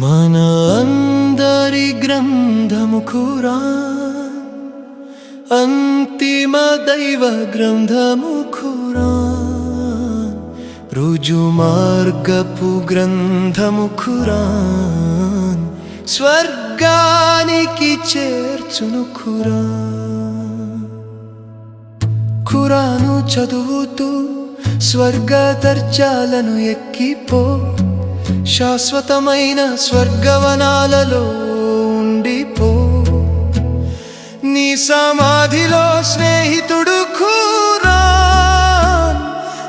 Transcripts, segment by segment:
మన అందరి గ్రంథము ఖురాన్ అంతిమ దైవ గ్రంథము ఖురాన్ రుజు మార్గపు గ్రంథము ఖురాన్ స్వర్గానికి చేర్చును ఖురాన్ ఖురాను చదువుతూ స్వర్గ దర్జాలను ఎక్కిపో? శాశ్వతమైన స్వర్గవనాలలో ఉండిపో. నీ సమాధిలో స్నేహితుడు కూరా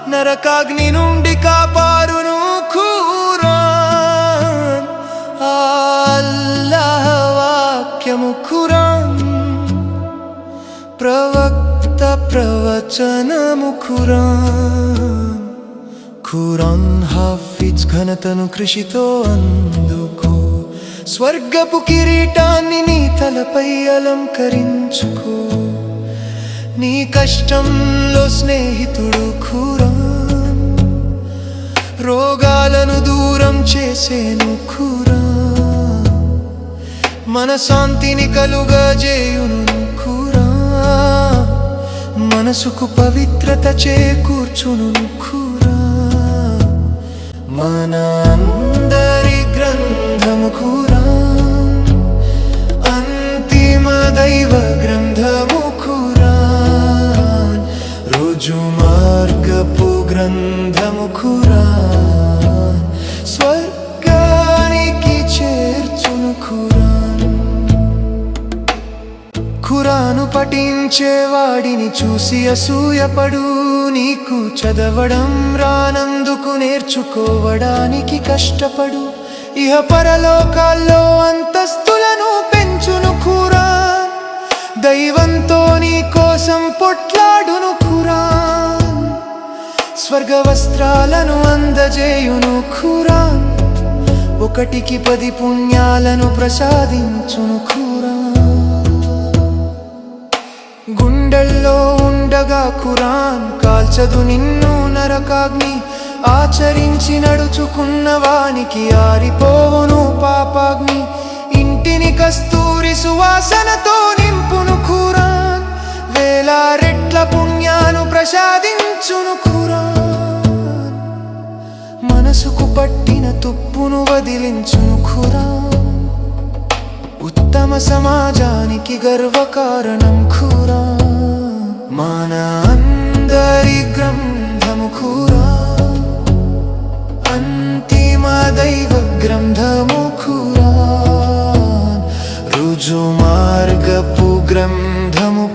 నరకాగ్ని నుండి కాపారును కూరా ఆ వాక్యము ఖురాన్ ప్రవక్త ప్రవచనము ఖురాన్ ఖురాన్ హాఫిజ్ ఘనతను కృషితో అందుకో. స్వర్గపు కిరీటాన్ని నీ తలపై అలంకరించుకో. నీ కష్టంలో స్నేహితుడు ఖురాన్. రోగాలను దూరం చేసేను ఖురాన్. మన శాంతిని కలుగజేయును ఖురా మనసుకు పవిత్రత చేకూర్చును ఖురా మన అందరి గ్రంథము ఖురా అంతిమ దైవ గ్రంథము ఖురాన్ రుజు మార్గపు గ్రంథము ఖురాన్ స్వర్గానికి చేర్చును ఖురాన్ ఖురాను పఠించే వాడిని చూసి అసూయపడు. నీకు చదవడం రానందుకు నేర్చుకోవడానికి కష్టపడు. ఇహ పరలోకాల్లో అంతస్తులను పెంచును కూరా. దైవంతో నీ కోసం పొట్లాడును కూరా. స్వర్గ వస్త్రాలను అందజేయును ఖురాన్ ఒకటికి పది పుణ్యాలను ప్రసాదించును కూరా. గుండెల్లో ఉండగా ఖురాన్ కాల్చదు నిన్ను నరకాగ్ని ఆచరించి నడుచుకున్న వానికి ఆరిపోవును పాపాగ్ని. ఇంటిని కస్తూరి సువాసనతో నింపును ఖురాన్ వేల రెట్ల పుణ్యాను ప్రసాదించును ఖురాన్. మనసుకు పట్టిన తుప్పును వదిలించును ఖురాన్. ఉత్తమ సమాజానికి గర్వకారణం ఖురా మానా అందరి గ్రంథము ఖురా అంతిమ దైవ గ్రంథము ఖురా రుజు మార్గపు గ్రంథము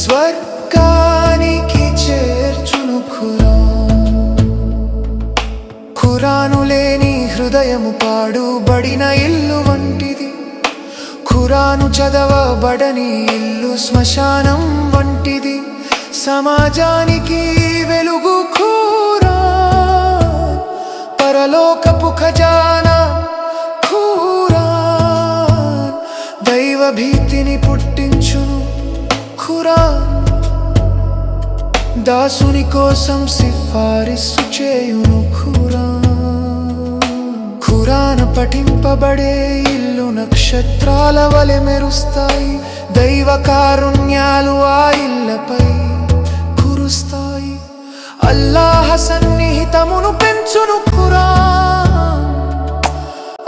స్వర్గానికి చేర్చును ఖురా ఖురాను లేని హృదయము పాడుబడిన ఇల్లు వంటిది ఖురాను చదవబడని ఇల్లు శ్మశానం వంటిది సమాజానికి వెలుగు కూరా? పరలోకపు ఖజానా కూరా? దైవ భీతిని పుట్టించును ఖురాన్. దాసుని కోసం సిఫారిసు చేయును ఖురా ఖురాన్ పఠింపబడే ఇల్లు నక్షత్రాల వలె మెరుస్తాయి. దైవ కారుణ్యాలు ఆ ఇళ్ళపై అల్లాహ సన్నిహితమును పెంచును ఖురాన్.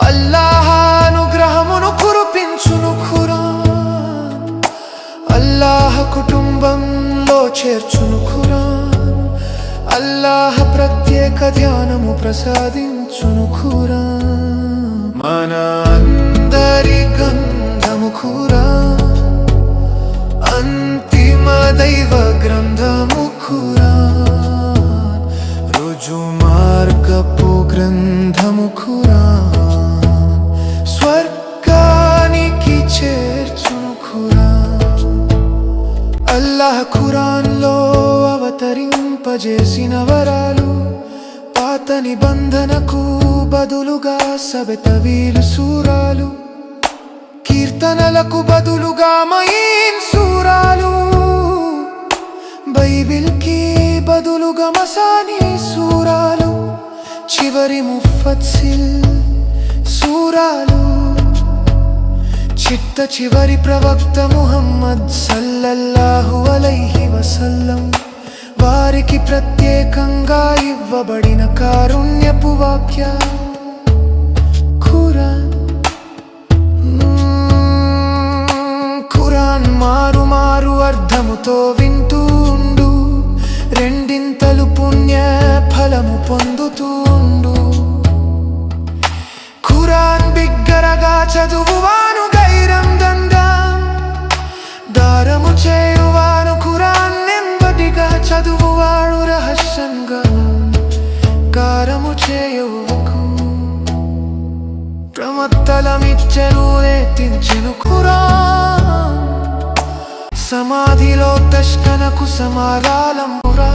అల్లాహ అనుగ్రహమును కురిపించును ఖురాన్. అల్లాహ కుటుంబంలో చేర్చును ఖురాన్. అల్లాహ ప్రత్యేక ధ్యానము ప్రసాదించును ఖురాన్. మన అందరి గంధము ఖురాన్. అంతిమ దైవ గ్రంథము ఖురాన్. గ్రంథముఖురా. స్వర్గానికి చేర్చును అల్లాహ్ ఖురాన్లో అవతరింపజేసిన వరాలు పాత నిబంధనకు బదులుగా సబెతవీలు సూరాలు కీర్తనలకు బదులుగా మయీన్ సూరాలు బైబిల్కి బదులుగా మసానీ సూరాలు. చివరి ముఫత్సిల్ సూరాలు. చిట్ట చివరి ప్రవక్త ముహమ్మద్ సల్లల్లాహు అలైహి వసల్లం. వారికి ప్రత్యేకంగా ఇవ్వబడిన కారుణ్యపు వాక్య. ఖురాన్. ఖురాన్ మారు మారు అర్థముతో వింటూ ఉండు. రెండింతలు పుణ్య ఫలము పొందుతూ బిగ్గరగా చదువువాను ధైర్యం దండం దారము చేయువాను ఖురాన్ నెమ్మదిగా చదువువాడు రహస్యంగా. కారము చేయువకు ప్రమత్తలమిచ్చెను రేతించెను ఖురాన్. సమాధిలో తష్కనకు సమారాలమురా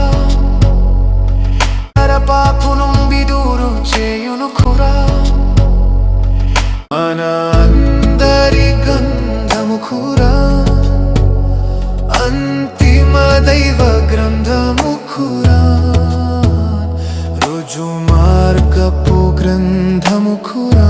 నరపాపును విదూరు చేయును ఖురాన్ మన అందరి గంధము అంతిమ దైవ గ్రంథముఖురా రుజు మార్గపు గ్రంథముఖురా.